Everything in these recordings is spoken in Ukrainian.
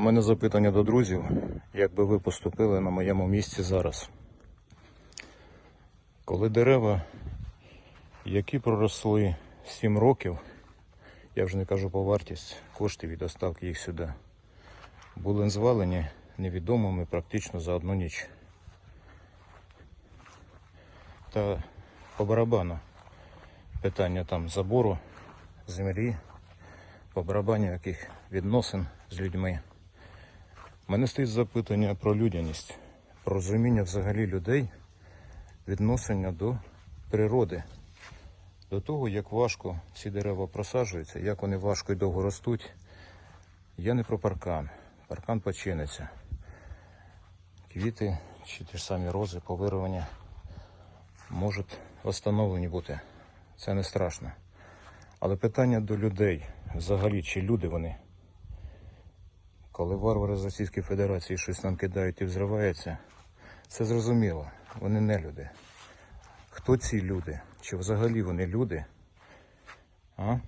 У мене запитання до друзів, як би ви поступили на моєму місці зараз. Коли дерева, які проросли 7 років, я вже не кажу по вартість коштів від доставки їх сюди, були звалені невідомими практично за одну ніч. Та по барабану питання там забору, землі, по барабані яких відносин з людьми. Мене стоїть запитання про людяність, про розуміння взагалі людей, відношення до природи, до того, як важко ці дерева просаджуються, як вони важко і довго ростуть. Я не про паркан. Паркан починиться. Квіти чи ті ж самі рози, повирування можуть встановлені бути. Це не страшно. Але питання до людей, взагалі, чи люди вони? Коли варвари з Російської Федерації щось нам кидають і взривається, це зрозуміло, вони не люди. Хто ці люди? Чи взагалі вони люди? А?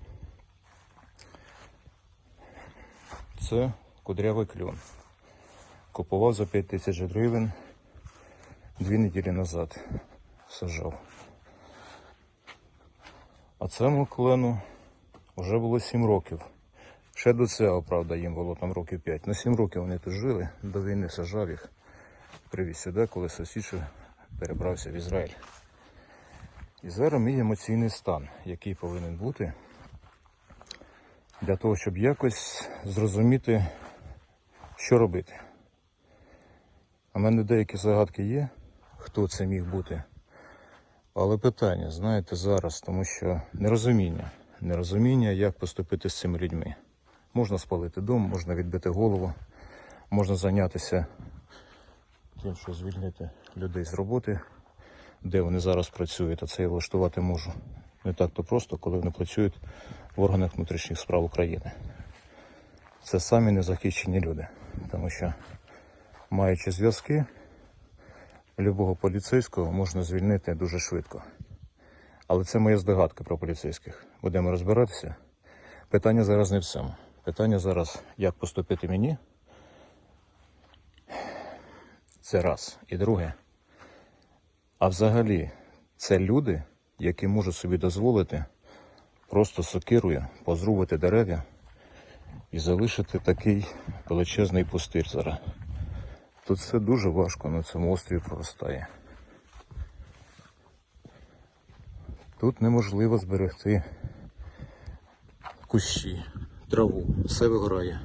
Це кудрявий кльон. Купував за 5 тисяч гривень дві неділі назад. Сажав. А цьому клену вже було 7 років. Ще до цього, правда, їм було там років 5. На 7 років вони тут жили, до війни сажав їх. Привіз сюди, коли сусідше перебрався в Ізраїль. І зараз мій емоційний стан, який повинен бути для того, щоб якось зрозуміти, що робити. У мене деякі загадки є, хто це міг бути. Але питання, знаєте, зараз, тому що нерозуміння. Нерозуміння, як поступити з цими людьми. Можна спалити дом, можна відбити голову, можна зайнятися тим, що звільнити людей з роботи, де вони зараз працюють, а це я влаштувати можу. Не так то просто, коли вони працюють в органах внутрішніх справ України. Це самі незахищені люди, тому що, маючи зв'язки, любого поліцейського можна звільнити дуже швидко. Але це моя здогадка про поліцейських. Будемо розбиратися. Питання зараз не в цьому. Питання зараз, як поступити мені. Це раз. І друге. А взагалі, це люди, які можуть собі дозволити просто сокирою позрубати дерев'я і залишити такий величезний пустир зараз. Тут все дуже важко на цьому острові проростає. Тут неможливо зберегти кущі, траву, все вигорає.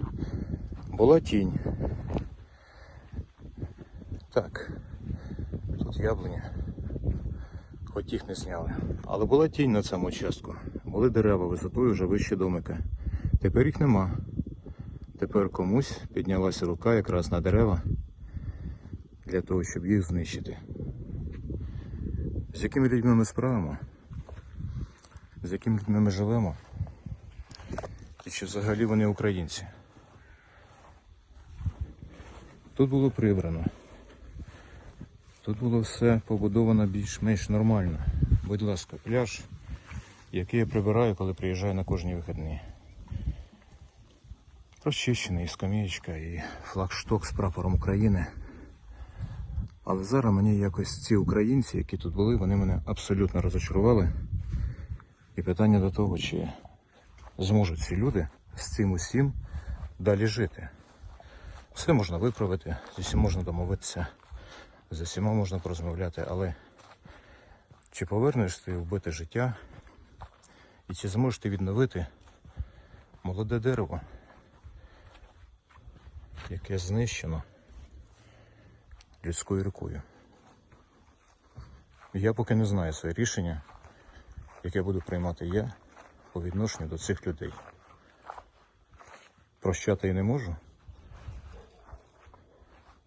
Була тінь. Так, тут яблуня. Хоч їх не зняли. Але була тінь на цьому участку. Були дерева висотою вже вище домика. Тепер їх нема. Тепер комусь піднялася рука якраз на дерева для того, щоб їх знищити. З якими людьми ми справимо? З якими людьми ми живемо? І чи взагалі вони українці? Тут було прибрано. Тут було все побудовано більш-менш нормально. Будь ласка, пляж, який я прибираю, коли приїжджаю на кожні вихідні. Розчищений і скам'ячка, і флагшток з прапором України. Але зараз мені якось ці українці, які тут були, вони мене абсолютно розочарували. І питання до того, чи зможуть ці люди з цим усім далі жити. Все можна виправити, з усім можна домовитися, з усіма можна порозмовляти, але чи повернеш ти вбите життя і чи зможеш ти відновити молоде дерево, яке знищено людською рукою? Я поки не знаю своє рішення, яке буду приймати я по відношенню до цих людей. Прощати я не можу.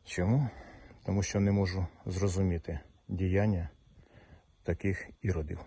Чому? Тому що не можу зрозуміти діяння таких іродів.